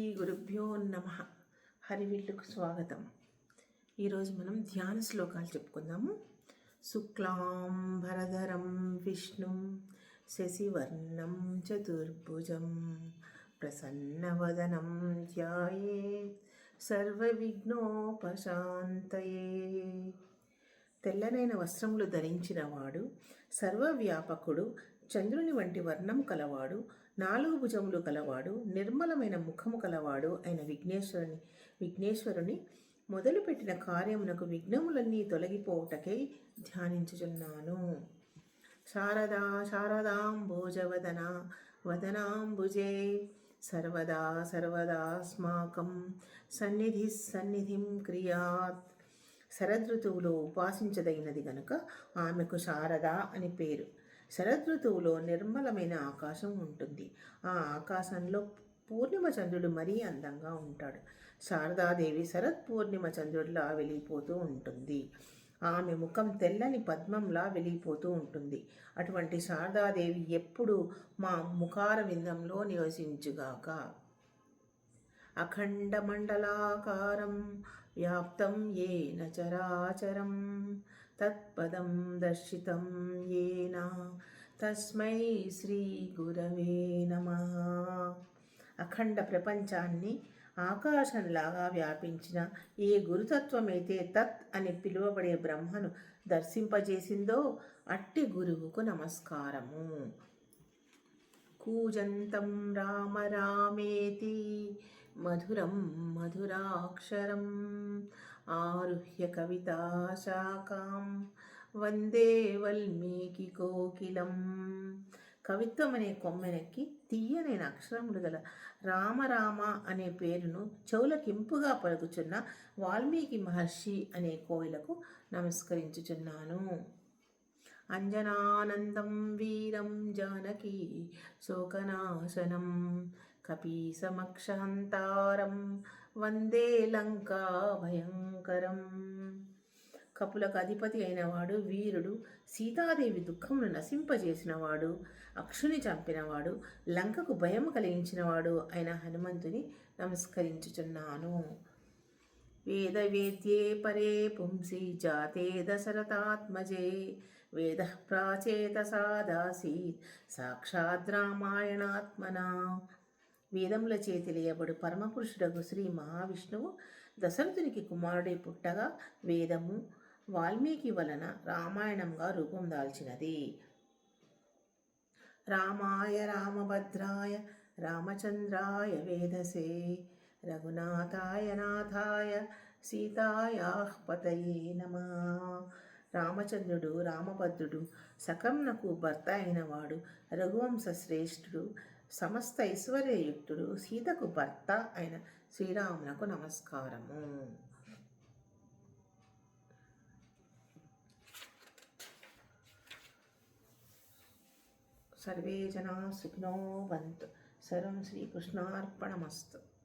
ఈ గురుభ్యో నమ. హరివిల్లుకు స్వాగతం. ఈరోజు మనం ధ్యాన శ్లోకాలు చెప్పుకుందాము. శుక్లాం భరధరం విష్ణుం శశివర్ణం చతుర్భుజం ప్రసన్నవదనం ధ్యాయే సర్వవిఘ్నోపశాంతయే. తెల్లనైన వస్త్రములు ధరించినవాడు సర్వవ్యాపకుడు చంద్రుని వంటి వర్ణం కలవాడు నాలుగు భుజములు కలవాడు నిర్మలమైన ముఖము కలవాడు అయిన విఘ్నేశ్వరుని విఘ్నేశ్వరుని మొదలుపెట్టిన కార్యమునకు విఘ్నములన్నీ తొలగిపోవుటకై ధ్యానించుచున్నాను. శారదా శారదాంబోజవదన వదనాంబుజే సర్వదా సర్వదాస్మాకం సన్నిధి సన్నిధిం క్రియాత్. శరదృతువులో ఉపాసించదగినది గనుక ఆమెకు శారద అని పేరు. శరదృతువులో నిర్మలమైన ఆకాశం ఉంటుంది. ఆ ఆకాశంలో పూర్ణిమ చంద్రుడు మరీ అందంగా ఉంటాడు. శారదాదేవి శరత్ పూర్ణిమ చంద్రుడిలా వెళ్ళిపోతూ ఉంటుంది. ఆమె ముఖం తెల్లని పద్మంలా వెలిగిపోతూ ఉంటుంది. అటువంటి శారదాదేవి ఎప్పుడు మా ముఖార విందంలో నివసించుగాక. అఖండమండలాకారం వ్యాప్తం ఏన చరాచరం తత్పదం దర్శితం ఏన తస్మై శ్రీ గురవే నమ. అఖండ ప్రపంచాన్ని ఆకాశంలాగా వ్యాపించిన ఏ గురుతత్వమైతే తత్ అని పిలువబడే బ్రహ్మను దర్శింపజేసిందో అట్టి గురువుకు నమస్కారము. కూజంతం రామ రామేతి మధురం మధురాక్షరం ఆరుహ్య కవితాశాఖాం వందే వల్మీకి కోకిలం కవిత్వం అనే కొమ్మెనెక్కి తీయనైన అక్షరములు గల రామరామ అనే పేరును చెవులకింపుగా పలుకుచున్న వాల్మీకి మహర్షి అనే కోయిలకు నమస్కరించుచున్నాను. అంజనానందం వీరం జానకి శోకనాశనం. కపీసమక్షహంతారం వందే లంకా భయంకరం. కపులకు అధిపతి అయినవాడు వీరుడు సీతాదేవి దుఃఖమును నశింపజేసినవాడు అక్షుని చంపినవాడు లంకకు భయం కలిగించినవాడు అయిన హనుమంతుని నమస్కరించుచున్నాను. వేదవేద్యే పరే పుంసి జాతే దశరథాత్మజే వేద ప్రాచేత సాదాసీత్ సాక్షాద్ రామాయణాత్మనా. వేదముల చేతిలేయబడు పరమపురుషుడగు శ్రీ మహావిష్ణువు దశరథునికి కుమారుడే పుట్టగా వేదము వాల్మీకి వలన రామాయణంగా రూపం దాల్చినది. రామాయ రామభద్రాయ రామచంద్రాయ వేదసే రఘునాథాయ నాథాయ సీతాయాహ్పతయే నమ. రామచంద్రుడు రామభద్రుడు సకంనకు భర్త అయినవాడు రఘువంశ శ్రేష్ఠుడు సమస్త ఐశ్వర్యయుక్తుడు సీతకు భర్త అయిన శ్రీరామునకు నమస్కారము. సర్వే జనా సుఖినో వంతు. సర్వం శ్రీకృష్ణార్పణమస్తు.